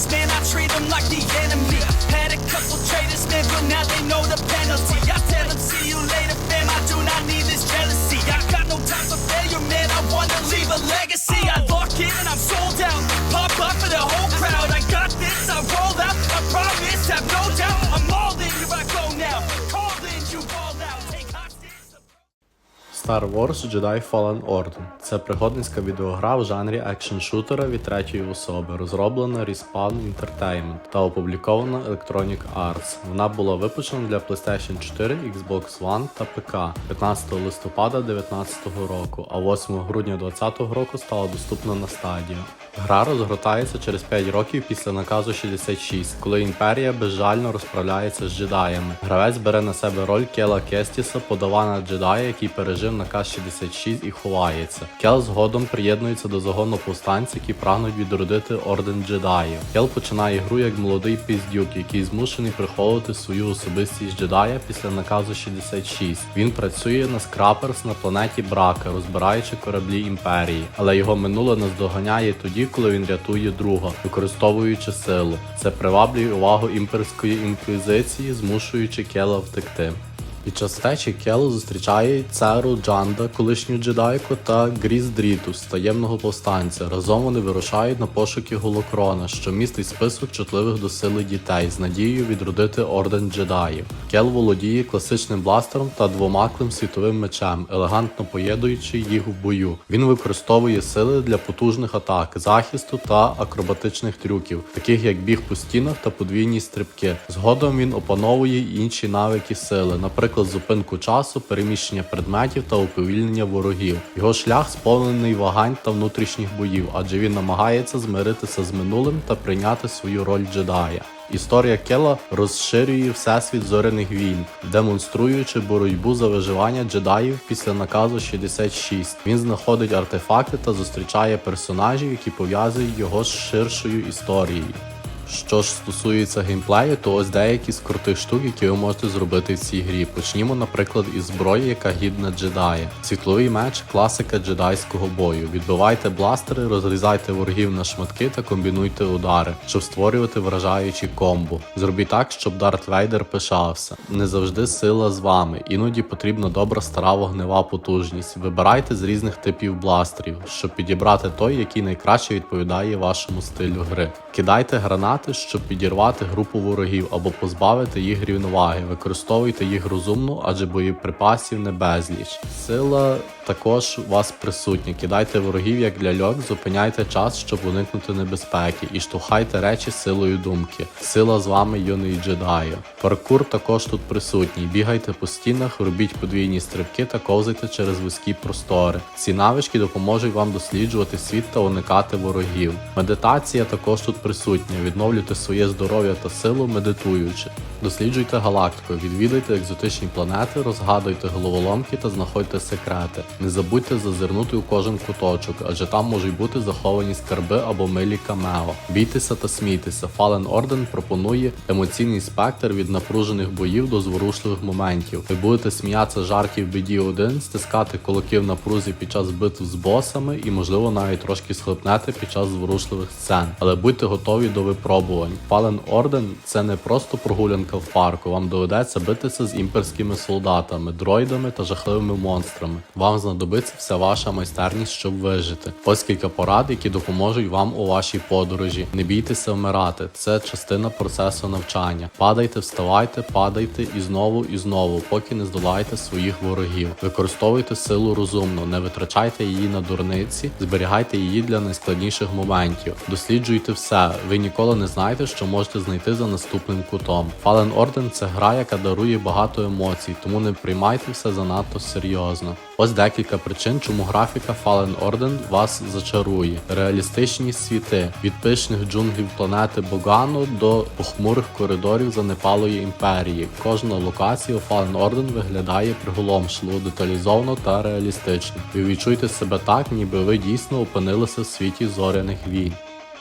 haters, man, I treat them like the enemy. Had a couple traitors, man, but now they know the penalty. I tell them, see you later, fam, I do not need this jealousy. I got no time for failure, man, I wanna leave a legacy. Star Wars Jedi Fallen Order це пригодницька відеогра в жанрі екшн-шутера від третьої особи, розроблена Respawn Entertainment та опублікована Electronic Arts. Вона була випущена для PlayStation 4, Xbox One та ПК 15 листопада 2019 року, а 8 грудня 2020 року стала доступна на стадію. Гра розгортається через 5 років після наказу 66, коли імперія безжально розправляється з джедаями. Гравець бере на себе роль Кела Кестіса, подавана джедая, який пережив наказ 66 і ховається. Кел згодом приєднується до загону повстанців, які прагнуть відродити орден джедаїв. Кел починає гру як молодий піздюк, який змушений приховувати свою особистість джедая після наказу 66. Він працює на скраперс на планеті Брака, розбираючи кораблі імперії, але його минуле наздоганяє тоді, коли він рятує друга, використовуючи силу. Це приваблює увагу імперської інквізиції, змушуючи Кела втекти. Під час втечі Кел зустрічає Церу Джанда, колишню джедайку, та Гріз Дрітус, таємного повстанця. Разом вони вирушають на пошуки Голокрона, що містить список чутливих до сили дітей з надією відродити орден джедаїв. Кел володіє класичним бластером та двомаклим світовим мечем, елегантно поєднуючи їх в бою. Він використовує сили для потужних атак, захисту та акробатичних трюків, таких як біг по стінах та подвійні стрибки. Згодом він опановує інші навики сили, наприклад, зупинку часу, переміщення предметів та уповільнення ворогів. Його шлях сповнений вагань та внутрішніх боїв, адже він намагається змиритися з минулим та прийняти свою роль джедая. Історія Кела розширює всесвіт зоряних війн, демонструючи боротьбу за виживання джедаїв після наказу 66. Він знаходить артефакти та зустрічає персонажів, які пов'язують його з ширшою історією. Що ж стосується геймплею, то ось деякі з крутих штук, які ви можете зробити в цій грі. Почнімо, наприклад, із зброї, яка гідна джедая. Світловий меч класика джедайського бою. Відбивайте бластери, розрізайте ворогів на шматки та комбінуйте удари, щоб створювати вражаючі комбо. Зробіть так, щоб Дарт Вейдер пишався. Не завжди сила з вами, іноді потрібна добра стара вогнева потужність. Вибирайте з різних типів бластерів, щоб підібрати той, який найкраще відповідає вашому стилю гри. Кидайте гранати, щоб підірвати групу ворогів або позбавити їх рівноваги. Використовуйте їх розумно, адже боєприпасів не безліч. Сила також вас присутня. Кидайте ворогів як ляльок, зупиняйте час, щоб уникнути небезпеки, і штовхайте речі силою думки. Сила з вами юний джедаю. Паркур також тут присутній. Бігайте по стінах, робіть подвійні стрибки та ковзайте через вузькі простори. Ці навички допоможуть вам досліджувати світ та уникати ворогів. Медитація також тут присутня. Відновлюйте своє здоров'я та силу, медитуючи. Досліджуйте галактику, відвідайте екзотичні планети, розгадуйте головоломки та знаходьте секрети. Не забудьте зазирнути у кожен куточок, адже там можуть бути заховані скарби або милі камео. Бійтеся та смійтеся. Fallen Order пропонує емоційний спектр від напружених боїв до зворушливих моментів. Ви будете сміятися жартів біді 1, стискати кулаки в напрузі під час битв з босами і, можливо, навіть трошки схлипнете під час зворушливих сцен. Але будьте готові до випробувань. Fallen Order – це не просто прогулянка в парку. Вам доведеться битися з імперськими солдатами, дроїдами та жахливими монстрами. Вам знадобиться вся ваша майстерність, щоб вижити. Ось кілька порад, які допоможуть вам у вашій подорожі. Не бійтеся вмирати. Це частина процесу навчання. Падайте, вставайте, падайте і знову і знову, поки не здолаєте своїх ворогів. Використовуйте силу розумно, не витрачайте її на дурниці, зберігайте її для найскладніших моментів. Досліджуйте все. Ви ніколи не знаєте, що можете знайти за наступним кутом. Fallen Order – це гра, яка дарує багато емоцій, тому не приймайте все занадто серйозно. Ось декілька причин, чому графіка Fallen Order вас зачарує. Реалістичні світи від пишних джунглів планети Богану до похмурих коридорів занепалої імперії. Кожна локація у Fallen Order виглядає приголомшливо, деталізовано та реалістично. Ви відчуйте себе так, ніби ви дійсно опинилися в світі зоряних війн.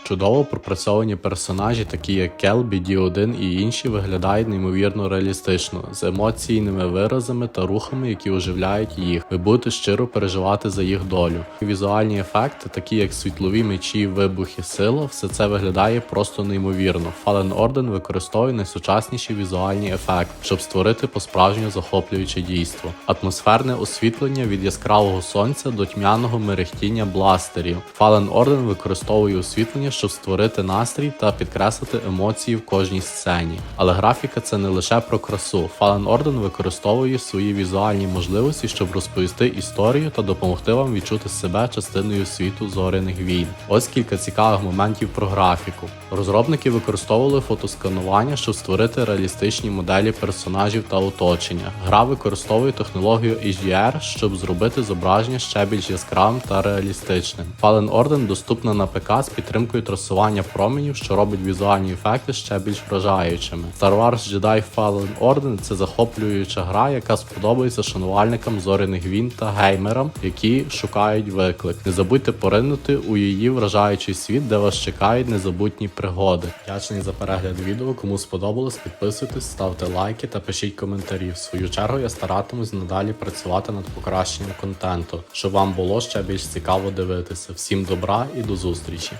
Чудово пропрацьовані персонажі, такі як Келбі, Ді-1 і інші, виглядають неймовірно реалістично, з емоційними виразами та рухами, які оживляють їх. Ви будете щиро переживати за їх долю. Візуальні ефекти, такі як світлові мечі, вибухи, сила, все це виглядає просто неймовірно. Fallen Order використовує найсучасніші візуальні ефекти, щоб створити по-справжньому захоплююче дійство. Атмосферне освітлення від яскравого сонця до тьмяного мерехтіння бластерів. Fallen Order використовує освітлення, щоб створити настрій та підкреслити емоції в кожній сцені. Але графіка це не лише про красу. Fallen Order використовує свої візуальні можливості, щоб розповісти історію та допомогти вам відчути себе частиною світу зоряних війн. Ось кілька цікавих моментів про графіку. Розробники використовували фотосканування, щоб створити реалістичні моделі персонажів та оточення. Гра використовує технологію HDR, щоб зробити зображення ще більш яскравим та реалістичним. Fallen Order доступна на ПК з підтримкою трасування променів, що робить візуальні ефекти ще більш вражаючими. Star Wars Jedi Fallen Order це захоплююча гра, яка сподобається шанувальникам зоряних війн та геймерам, які шукають виклик. Не забудьте поринути у її вражаючий світ, де вас чекають незабутні пригоди. Вдячний за перегляд відео. Кому сподобалось, підписуйтесь, ставте лайки та пишіть коментарі. В свою чергу я старатимусь надалі працювати над покращенням контенту, щоб вам було ще більш цікаво дивитися. Всім добра і до зустрічі!